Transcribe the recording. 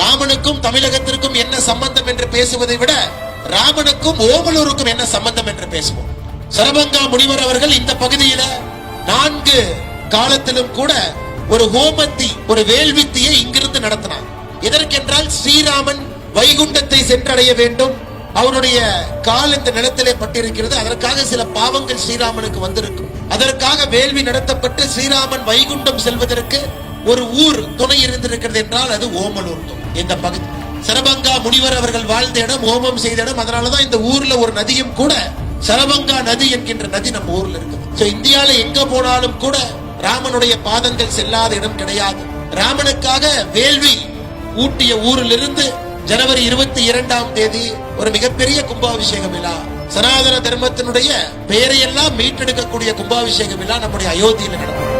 ராமனுக்கும் தமிழகத்திற்கும் என்ன சம்பந்தம் என்று பேசுவதை விட ராமனுக்கும் ஓமலூருக்கும் என்ன சம்பந்தம் என்று பேசுவோம். சரபங்கா முனிவர் அவர்கள் இந்த பகுதியில நான்கு காலத்திலும் கூட ஒரு ஹோமத்தி ஒரு வேள்வித்தியை இங்கிருந்து நடத்தினார். எதற்கென்றால் ஸ்ரீராமன் வைகுண்டத்தை சென்றடைய வேண்டும். அவருடைய கால் இந்த நிலத்திலே பட்டிருக்கிறது. அதற்காக சில பாவங்கள் ஸ்ரீராமனுக்கு வந்திருக்கும். அதற்காக வேள்வி நடத்தப்பட்டு ஸ்ரீராமன் வைகுண்டம் செல்வதற்கு ஒரு ஊர் துணை இருந்திருக்கிறது என்றால் அது ஓமலூர் இந்த பகுதி. சரபங்கா முனிவர் அவர்கள் வாழ்ந்த இடம் ஹோமம் செய்த இடம். அதனாலதான் இந்த ஊர்ல ஒரு நதியும் கூட சரபங்கா நதி என்கின்ற நதி நம்ம ஊர்ல இருக்குது. சோ இந்தியால எங்க போனாலும் கூட ராமனுடைய பாதங்கள் செல்லாத இடம் கிடையாது. ராமனுக்காக வேள்வி ஊட்டிய ஊரிலிருந்து ஜனவரி இருபத்தி இரண்டாம் தேதி ஒரு மிகப்பெரிய கும்பாபிஷேக விழா. சனாதன தர்மத்தினுடைய பெயரையெல்லாம் மீட்டெடுக்கக்கூடிய கும்பாபிஷேக விழா நம்முடைய அயோத்தியில் நடக்கும்.